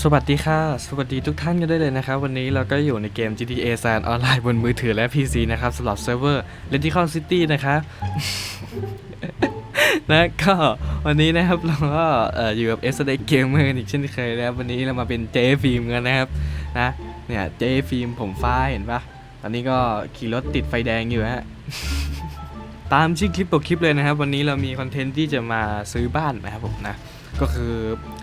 สวัสดีค่ะ สวัสดีทุกท่านกันได้เลยนะครับ วันนี้เราก็อยู่ในเกม GTA San ออนไลน์บนมือถือและ PC นะครับสำหรับเซิร์ฟเวอร์ Radical City นะครับ นะก็วันนี้นะครับเราก็ออยู่กับ s d Gamer อีกเช่นเคยนะครับวันนี้เรามาเป็นเจฟิล์มกันนะครับนะเนี่ยเจฟิล์มผมฟ้าเห็นปะตอนนี้ก็ขี่รถติดไฟแดงอยู่ฮะตามชื่อคลิปปกคลิปเลยนะครับ วันนี้เรามีคอนเทนต์ที่จะมาซื้อบ้านนะครับผมนะ ก็คือ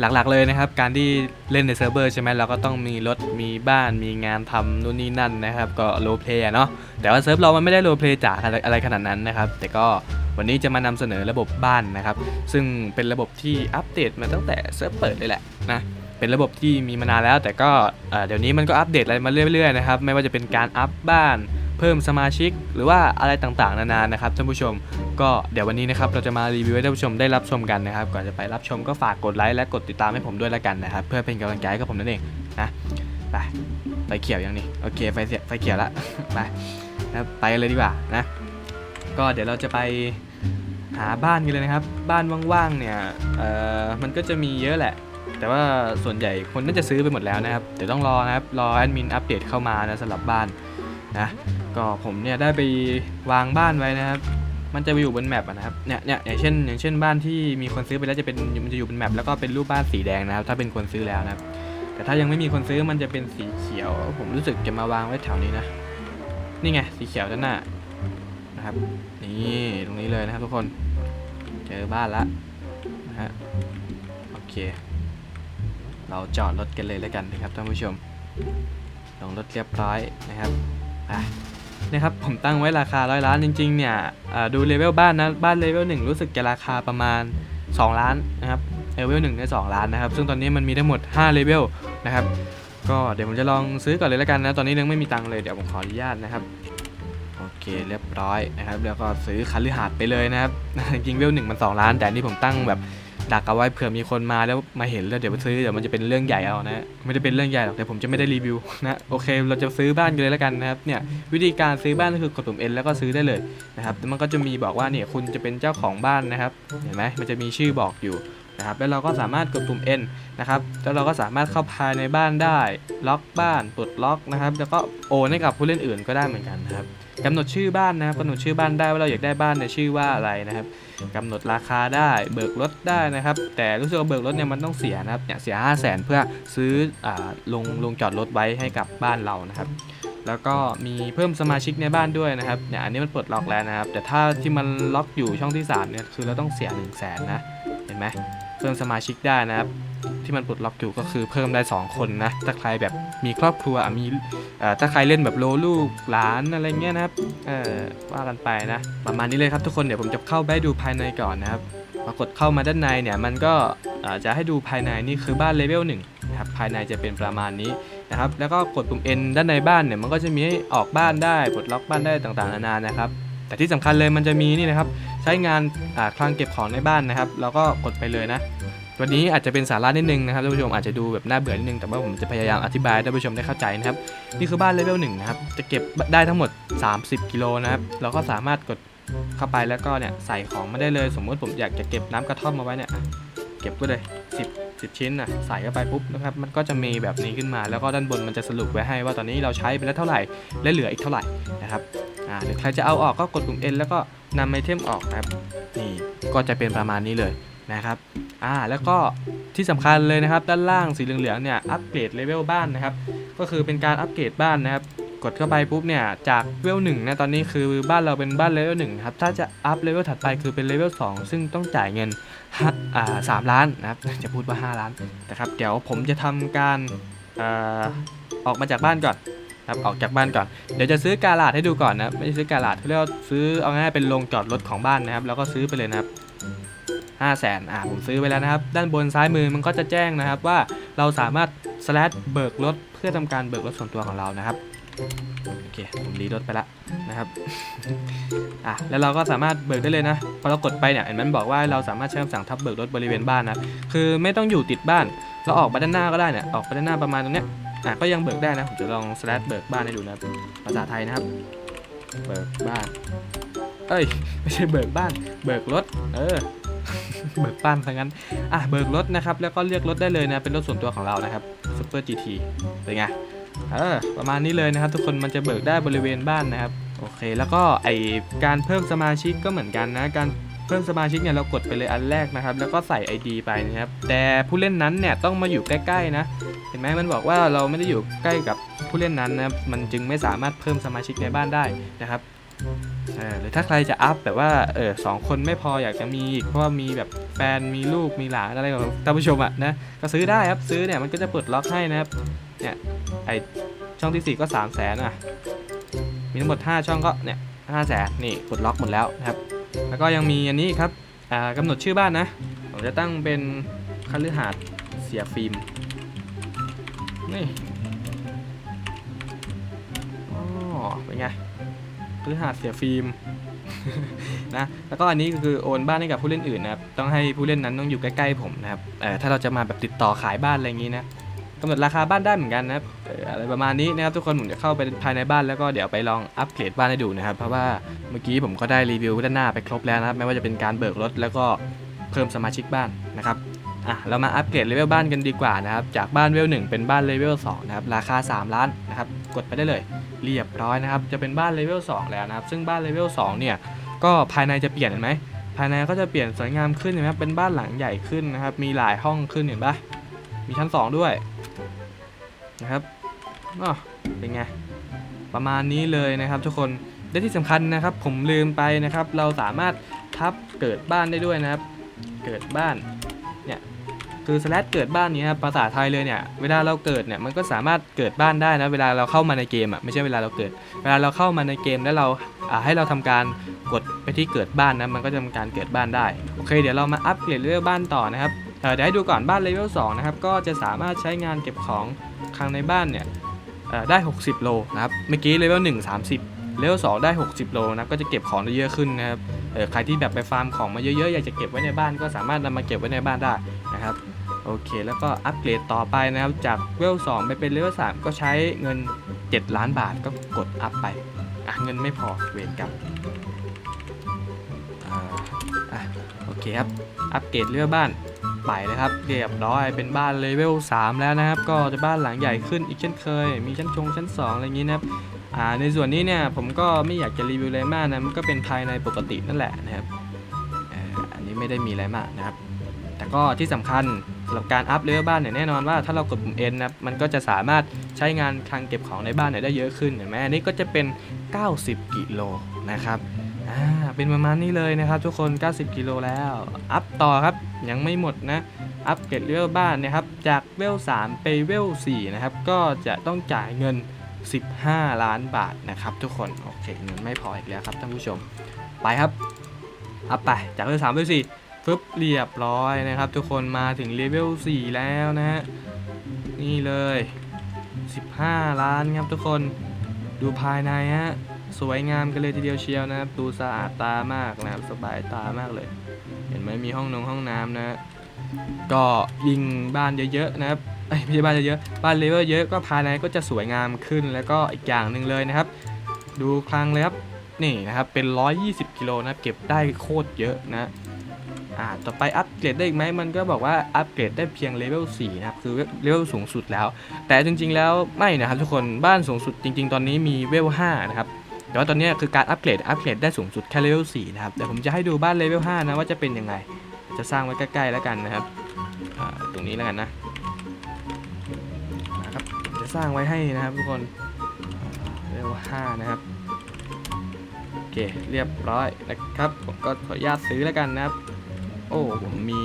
หลักๆเลยนะครับ การที่เล่นในเซิร์ฟเวอร์ใช่ไหมเราก็ต้องมีรถมีบ้านมีงานทำนู่นนี่นั่นนะครับ ก็โรลเพลย์เนาะแต่ว่าเซิร์ฟเรามันไม่ได้โรลเพลย์จ๋าอะไรอะไรขนาดนั้นนะครับ แต่ก็วันนี้จะมานำเสนอระบบบ้านนะครับ ซึ่งเป็นระบบที่อัปเดตมาตั้งแต่เซิร์ฟเปิดเลยแหละนะเป็นระบบที่มีมานานแล้ว แต่ก็เอ่อเดี๋ยวนี้มันก็อัปเดตอะไรมาเรื่อยๆนะครับไม่ว่าจะเป็นการอัพบ้าน เพิ่มสมาชิก หรือว่าอะไรต่างๆ นานานะครับท่านผู้ชม ก็เดี๋ยววันนี้นะครับเราจะมารีวิวให้ท่านผู้ชมได้รับชมกันนะครับ ก่อนจะไปรับชมก็ฝากกดไลค์และกดติดตามให้ผมด้วยละกันนะครับ เพื่อเป็นกำลังใจให้กับผมนั่นเองนะไปไฟเขียวยังนี่โอเคไฟเสียไฟเขียวละไปนะไปเลยดีกว่านะ ก็เดี๋ยวเราจะไปหาบ้านกันเลยนะครับ บ้านว่างๆเนี่ยเอ่อมันก็จะมีเยอะแหละ แต่ว่าส่วนใหญ่คนน่าจะซื้อไปหมดแล้วนะครับเดี๋ยวต้องรอนะครับรอแอดมินอัปเดตเข้ามานะสำหรับบ้าน นะก็ผมเนี่ยได้ไปวางบ้านไว้นะครับ มันจะไปอยู่บนแมปอะนะครับเนี่ยเนี่ยอย่างเช่น อย่างเช่นบ้านที่มีคนซื้อไปแล้วจะเป็นมันจะอยู่บนแมปแล้วก็เป็นรูปบ้านสีแดงนะครับ ถ้าเป็นคนซื้อแล้วนะครับ แต่ถ้ายังไม่มีคนซื้อมันจะเป็นสีเขียว ผมรู้สึกจะมาวางไว้แถวนี้นะนี่ไงสีเขียวด้านหน้านะครับนี่ตรงนี้เลยนะครับทุกคนเจอบ้านละนะฮะโอเค เราจอดรถกันเลยแล้วกันนะครับท่านผู้ชมลงรถเรียบร้อยนะครับ อะนะครับผมตั้งไว้ราคาร้อยล้านจริงๆเนี่ยดูเลเวลบ้านนะบ้านเลเวลหนึ่งรู้สึกจะราคาประมาณ 2 ล้านนะครับเลเวลหนึ่งได้2ล้านนะครับ ซึ่งตอนนี้มันมีทั้งหมด 5 เลเวลนะครับ ก็เดี๋ยวผมจะลองซื้อก่อนเลยแล้วกันนะ ตอนนี้ยังไม่มีตังค์เลยเดี๋ยวผมขออนุญาตนะครับ โอเคเรียบร้อยนะครับ แล้วก็ซื้อคฤหาสน์ไปเลยนะครับจริงเลเวลหนึ่งมัน 2 ล้าน แต่นี่ผมตั้งแบบ ดักเอาไว้เผื่อมีคนมาแล้วมาเห็นแล้วเดี๋ยวไปซื้อเดี๋ยวมันจะเป็นเรื่องใหญ่เอานะไม่ได้เป็นเรื่องใหญ่หรอกแต่ผมจะไม่ได้รีวิวนะโอเค เราจะซื้อบ้านกันเลยแล้วกันนะครับเนี่ยวิธีการซื้อบ้านก็คือกดปุ่ม N แล้วก็ซื้อได้เลยนะครับแล้วมันก็จะมีบอกว่าเนี่ยคุณจะเป็นเจ้าของบ้านนะครับเห็นไหมมันจะมีชื่อบอกอยู่นะครับแล้วเราก็สามารถกดปุ่ม N นะครับแล้วเราก็สามารถเข้าภายในบ้านได้ ล็อกบ้านปลดล็อกนะครับ แล้วก็โอนให้กับผู้เล่นอื่นก็ได้เหมือนกันนะครับ กำหนดชื่อบ้านนะครับกำหนดชื่อบ้านได้ว่าเราอยากได้บ้านในชื่อว่าอะไรนะครับกำหนดราคาได้เบิกรถได้นะครับ แต่รู้สึกว่าเบิกรถเนี่ยมันต้องเสียนะครับเนี่ยเสีย 5 0 0แสนเพื่อซื้ออ่าลงลงจอดรถไว้ให้กับบ้านเรานะครับแล้วก็มีเพิ่มสมาชิกในบ้านด้วยนะครับเนี่ยอันนี้มันปลดล็อกแล้วนะครับ แต่ถ้าที่มันล็อกอยู่ช่องที่3เนี่ยคือเราต้องเสีย1นึ่งแสนนะเห็นไหมเพิ่มสมาชิกได้นะครับ ที่มันปลดล็อกอยู่ก็คือเพิ่มได้ 2 คนนะ ถ้าใครแบบมีครอบครัวมีถ้าใครเล่นแบบโลลูกหลานอะไรเงี้ยนะครับว่ากันไปนะ ประมาณนี้เลยครับทุกคนเดี๋ยวผมจะเข้าไปดูภายในก่อนนะครับปรากฏเข้ามาด้านในเนี่ยมันก็จะให้ดูภายในนี่คือบ้านเลเวลหนึ่งนะครับภายในจะเป็นประมาณนี้นะครับแล้วก็กดปุ่ม N ด้านในบ้านเนี่ยมันก็จะมีให้ออกบ้านได้ปลดล็อกบ้านได้ต่างๆนานานะครับแต่ที่สำคัญเลยมันจะมีนี่นะครับใช้งานคลังเก็บของในบ้านนะครับ แล้วก็กดไปเลยนะ วันนี้อาจจะเป็นสาระนิดนึงนะครับท่านผู้ชมอาจจะดูแบบน่าเบื่อนิดนึงแต่ว่าผมจะพยายามอธิบายให้ท่านผู้ชมได้เข้าใจนะครับนี่คือบ้านเลเวลหนึ่งนะครับจะเก็บได้ทั้งหมด 30 กิโลนะครับเราก็สามารถกดเข้าไปแล้วก็เนี่ยใส่ของมาได้เลย สมมติผมอยากจะเก็บน้ำกระท่อมมาไว้เนี่ยเก็บไว้เลย 10 10 ชิ้นนะใส่เข้าไปปุ๊บนะครับมันก็จะมีแบบนี้ขึ้นมาแล้วก็ด้านบนมันจะสรุปไว้ให้ว่าตอนนี้เราใช้ไปแล้วเท่าไหร่และเหลืออีกเท่าไหร่นะครับอ่าหรือใครจะเอาออกก็กดปุ่ม N แล้วก็นำไอเทมออกนะครับนี่ก็จะเป็นประมาณนี้เลยนะครับ อ่าแล้วก็ที่สำคัญเลยนะครับ ด้านล่างสีเหลืองๆเนี่ยอัปเกรดเลเวลบ้านนะครับ ก็คือเป็นการอัปเกรดบ้านนะครับ กดเข้าไปปุ๊บเนี่ยจากเลเวลหนึ่งนะตอนนี้คือบ้านเราเป็นบ้านเลเวลหนึ่งครับถ้าจะอัพเลเวลถัดไปคือเป็นเลเวลสองซึ่งต้องจ่ายเงินห้าอ่าสามล้านนะครับจะพูดว่า 5 ล้านนะครับเดี๋ยวผมจะทำการอ่อออกมาจากบ้านก่อนนะครับออกจากบ้านก่อน เดี๋ยวจะซื้อการาดให้ดูก่อนนะ ไม่ใช่ซื้อการาดเขาเรียกว่าซื้อเอาง่ายเป็นโรงจอดรถของบ้านนะครับ แล้วก็ซื้อไปเลยนะครับ ห้าแสนอ่าผมซื้อไปแล้วนะครับ ด้านบนซ้ายมือมันก็จะแจ้งนะครับว่าเราสามารถ slash เบิกรถเพื่อทำการเบิกรถส่วนตัวของเรานะครับโอเคผมรีรถไปละนะครับอะแล้วเราก็สามารถเบิกได้เลยนะพอเรากดไปเนี่ยเห็นมันบอกว่าเราสามารถใช้คำสั่งทับเบิกรถบริเวณบ้านนะคือไม่ต้องอยู่ติดบ้าน เราออกมาด้านหน้าก็ได้เนี่ยออกไปด้านหน้าประมาณตรงเนี้ยอะก็ยังเบิกได้นะผมจะลอง slash เบิกบ้านให้ดูนะภาษาไทยนะครับ เบิกบ้าน เอ้ย ไม่ใช่เบิกบ้าน เบิกรถ เออ เบิกบ้านซะงั้น อะเบิกรถนะครับ แล้วก็เลือกรถได้เลยนะ เป็นรถส่วนตัวของเรานะครับ Super GT เป็นไงเออประมาณนี้เลยนะครับ ทุกคนมันจะเบิกได้บริเวณบ้านนะครับ โอเค แล้วก็ไอการเพิ่มสมาชิกก็เหมือนกันนะ การเพิ่มสมาชิกเนี่ยเรากดไปเลยอันแรกนะครับ แล้วก็ใส่ ID ไปนะครับ แต่ผู้เล่นนั้นเนี่ยต้องมาอยู่ใกล้ๆนะ เห็นไหมมันบอกว่าเราไม่ได้อยู่ใกล้กับผู้เล่นนั้นนะมันจึงไม่สามารถเพิ่มสมาชิกในบ้านได้นะครับ เออหรือถ้าใครจะอัพแบบว่าเออสองคนไม่พออยากจะมีอีกเพราะว่ามีแบบแฟนมีลูกมีหลานอะไรของท่านผู้ชมอะนะก็ซื้อได้ครับซื้อเนี่ยมันก็จะเปลดล็อกให้นะครับเนี่ยไอช่องที่ 4 ก็3 0 0แสนอะมีทั้งหมด 5 ช่องก็เนี่ยห้าแสนนี่ปลดล็อกหมดแล้วนะครับ แล้วก็ยังมีอันนี้ครับอ่ากำหนดชื่อบ้านนะ ผมจะตั้งเป็นคฤหาสน์เสียฟิล์มนี่อ๋อเป็นไง ฤหาสเสียฟิล์มนะแล้วก็อันนี้ก็คือโอนบ้านให้กับผู้เล่นอื่นนะครับต้องให้ผู้เล่นนั้นต้องอยู่ใกล้ๆผมนะครับเอ่อถ้าเราจะมาแบบติดต่อขายบ้านอะไรอย่างนี้นะกำหนดราคาบ้านได้เหมือนกันนะครับอะไรประมาณนี้นะครับทุกคนผมจะเข้าไปภายในบ้านแล้วก็เดี๋ยวไปลองอัปเกรดบ้านให้ดูนะครับ เพราะว่าเมื่อกี้ผมก็ได้รีวิวด้านหน้าไปครบแล้วนะครับไม่ว่าจะเป็นการเบิกรถแล้วก็เพิ่มสมาชิกบ้านนะครับอะเรามาอัปเกรดเลเวลบ้านกันดีกว่านะครับจากบ้านเวล1เป็นบ้านเลเวล2นะครับราคา 3 ล้านนะครับ กดไปได้เลย เรียบร้อยนะครับ จะเป็นบ้านเลเวล2แล้วนะครับ ซึ่งบ้านเลเวล2เนี่ย ก็ภายในจะเปลี่ยนเห็นไหม ภายในก็จะเปลี่ยนสวยงามขึ้นเห็นไหมเป็นบ้านหลังใหญ่ขึ้นนะครับ มีหลายห้องขึ้นเห็นปะมีชั้น 2 ด้วยนะครับอ๋อเป็นไง ประมาณนี้เลยนะครับทุกคน และที่สำคัญนะครับ ผมลืมไปนะครับ เราสามารถทับเกิดบ้านได้ด้วยนะครับ เกิดบ้าน คือสแลชเกิดบ้านนี้ครับภาษาไทยเลยเนี่ยเวลาเราเกิดเนี่ยมันก็สามารถเกิดบ้านได้นะเวลาเราเข้ามาในเกมอะไม่ใช่เวลาเราเกิด เวลาเราเข้ามาในเกมแล้วเราอ่าให้เราทำการกดไปที่เกิดบ้านนะมันก็จะทำการเกิดบ้านได้โอเคเดี๋ยวเรามาอัปเกรดเลเวลบ้านต่อนะครับเเดี๋ยวให้ดูก่อนบ้านเลเวล2นะครับก็จะสามารถใช้งานเก็บของคลังในบ้านเนี่ยได้ 60 โลนะครับเมื่อกี้เลเวล1 30 เลเวล2ได้ 60 โลนะครับก็จะเก็บของได้เยอะขึ้นนะครับใครที่แบบไปฟาร์มของมาเยอะๆอยากจะเก็บไว้ในบ้านก็สามารถนำมาเก็บไว้ในบ้านได้นะครับ โอเค แล้วก็อัปเกรดต่อไปนะครับ จากเวล2ไปเป็นเลเวล3ก็ใช้เงิน 7 ล้านบาทก็กดอัพไป อะ เงินไม่พอเวรกรรมอ่าอะโอเคครับ อัปเกรดเรือบ้านไปเลยครับเรียบร้อยเป็นบ้านเลเวล3แล้วนะครับ ก็จะบ้านหลังใหญ่ขึ้นอีกเช่นเคย มีชั้นชงชั้น 2 อะไรอย่างนี้นะครับอ่าในส่วนนี้เนี่ยผมก็ไม่อยากจะรีวิวอะไรมากนะมันก็เป็นภายในปกตินั่นแหละนะครับอ่ออันนี้ไม่ได้มีอะไรมากนะครับ แต่ก็ที่สำคัญ สำหรับการอัพเลเวลบ้านเนี่ยแน่นอนว่าถ้าเรากดปุ่ม N นะครับมันก็จะสามารถใช้งานคลังเก็บของในบ้านเนี่ยได้เยอะขึ้นเห็นไหมอันนี้ก็จะเป็น 90 กิโลนะครับอ่าเป็นประมาณนี้เลยนะครับ ทุกคน 90 กิโลแล้ว อัพต่อครับยังไม่หมดนะอัพเกรดเลเวลบ้านนะครับจากเวล 3 ไปเวล 4 นะครับ ก็จะต้องจ่ายเงิน 15 ล้านบาทนะครับ ทุกคน โอเค เงินไม่พออีกแล้วครับท่านผู้ชม ไปครับ อัพไปจากเวล 3 เวล 4 ปึ๊บเรียบร้อยนะครับ ทุกคนมาถึงเลเวล4แล้วนะฮะนี่เลย 15 ล้านครับทุกคนดูภายในฮะสวยงามกันเลยทีเดียวเชียวนะครับดูสะอาดตามากนะครับสบายตามากเลย เห็นไหมมีห้องนงห้องน้ำนะก็ยิงบ้านเยอะๆนะครับไม่ใช่บ้านเยอะๆบ้านเลเวลเยอะก็ภายในก็จะสวยงามขึ้นแล้วก็อีกอย่างหนึ่งเลยนะครับ ดูคลังเลยครับนี่นะครับเป็น 120 กิโลนะครับเก็บได้โคตรเยอะนะ อ่าต่อไปอัปเกรดได้อีกไหมมันก็บอกว่าอัปเกรดได้เพียงเลเวล4นะครับคือเลเวลสูงสุดแล้ว แต่จริงๆแล้วไม่นะครับทุกคนบ้านสูงสุดจริง ๆ ตอนนี้มีเลเวล5นะครับแต่ว่าตอนนี้คือการอัปเกรดอัปเกรดได้สูงสุดแค่เลเวล4นะครับเดี๋ยวผมจะให้ดูบ้านเลเวล5นะว่าจะเป็นยังไง จะสร้างไว้ใกล้ๆแล้วกันนะครับอ่าตรงนี้แล้วกันนะนะครับจะสร้างไว้ให้นะครับทุกคนเลเวล5นะครับโอเคเรียบร้อยนะครับผมก็ขออนุญาตซื้อแล้วกันนะครับ โอ้ผมมี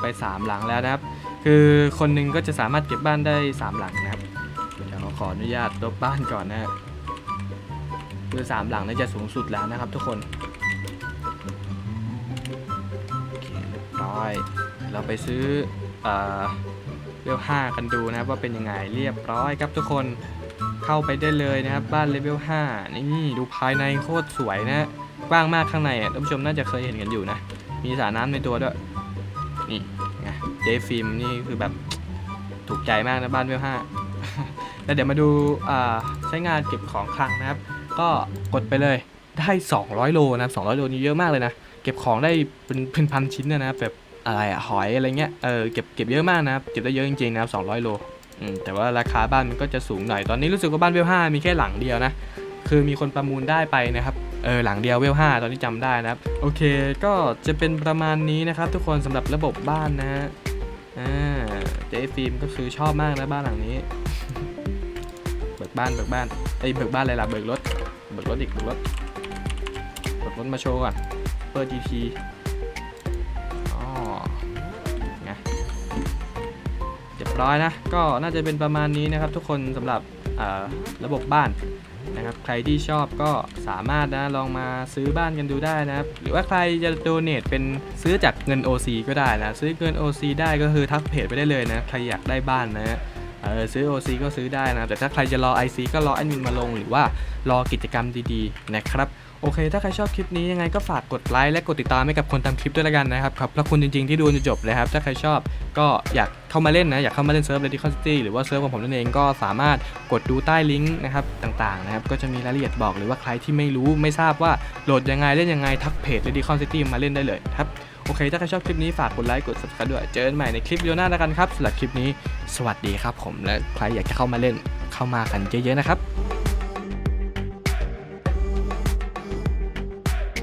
ไป 3 หลังแล้วนะครับ คือคนหนึ่งก็จะสามารถเก็บบ้านได้ 3 หลังนะครับเดี๋ยวขอขออนุญาตลบบ้านก่อนนะคือ3หลังนี่จะสูงสุดแล้วนะครับ ทุกคนโอเคเรียบร้อย เราไปซื้อเอ่อเลเวล5กันดูนะครับว่าเป็นยังไงเรียบร้อยครับทุกคนเข้าไปได้เลยนะครับ บ้านเลเวล5นี่ดูภายในโคตรสวยนะกว้างมากข้างในอะท่านผู้ชมน่าจะเคยเห็นกันอยู่นะ มีสระน้ำในตัวด้วย นี่ไงเจฟิล์มนี่คือแบบถูกใจมากนะบ้านเวลห้าแล้วเดี๋ยวมาดูใช้งานเก็บของคลังนะครับ ก็กดไปเลยได้ 200 โลนะครับ200 โลนี่เยอะมากเลยนะ เก็บของได้เป็นเป็นพันชิ้นนะนะครับแบบอะไรอะหอยอะไรเงี้ย เออเก็บเก็บเยอะมากนะครับ เก็บได้เยอะจริงๆนะครับ200 โลแต่ว่าราคาบ้านมันก็จะสูงหน่อย ตอนนี้รู้สึกว่าบ้านเวลห้ามีแค่หลังเดียวนะ คือมีคนประมูลได้ไปนะครับ เออหลังเดียวเวลห้าตอนนี้จำได้นะครับ โอเคก็จะเป็นประมาณนี้นะครับ ทุกคนสำหรับระบบบ้านนะฮะอ่าเจฟิล์มก็คือชอบมากนะบ้านหลังนี้ เบิกบ้านเบิกบ้านไอ้เบิกบ้านอะไรล่ะเบิกรถเบิกรถอีกเบิกรถเบิกรถมาโชว์ก่อนเปิด GT อ๋อไงเรียบร้อยนะ ก็น่าจะเป็นประมาณนี้นะครับ ทุกคนสำหรับอ่าระบบบ้าน นะครับใครที่ชอบก็สามารถนะลองมาซื้อบ้านกันดูได้นะครับ หรือว่าใครจะโดเนทเป็นซื้อจากเงิน OC ก็ได้นะ ซื้อเงิน OC ได้ก็คือทักเพจไปได้เลยนะ ใครอยากได้บ้านนะเออซื้อ OC ก็ซื้อได้นะ แต่ถ้าใครจะรอ IC ก็รอแอดมินมาลง หรือว่ารอกิจกรรมดีๆนะครับ โอเค ถ้าใครชอบคลิปนี้ยังไงก็ฝากกดไลค์และกดติดตามให้กับคนทำคลิปด้วยละกันนะครับขอบพระคุณจริงๆที่ดูจนจบเลยครับ ถ้าใครชอบก็อยากเข้ามาเล่นนะ อยากเข้ามาเล่นเซิร์ฟ Radical City หรือว่าเซิร์ฟของผมนั่นเองก็สามารถกดดูใต้ลิงก์นะครับต่างๆนะครับก็จะมีรายละเอียดบอกหรือว่าใครที่ไม่รู้ไม่ทราบว่าโหลดยังไงเล่นยังไงทักเพจ Radical City มาเล่นได้เลยครับโอเค ถ้าใครชอบคลิปนี้ฝากกดไลค์กด subscribe ด้วยเจอกันใหม่ในคลิปวิดีโอหน้าแล้วกันครับสำหรับคลิปนี้ สวัสดีครับผมและใครอยากจะเข้ามาเล่นเข้ามากันเยอะๆนะครับ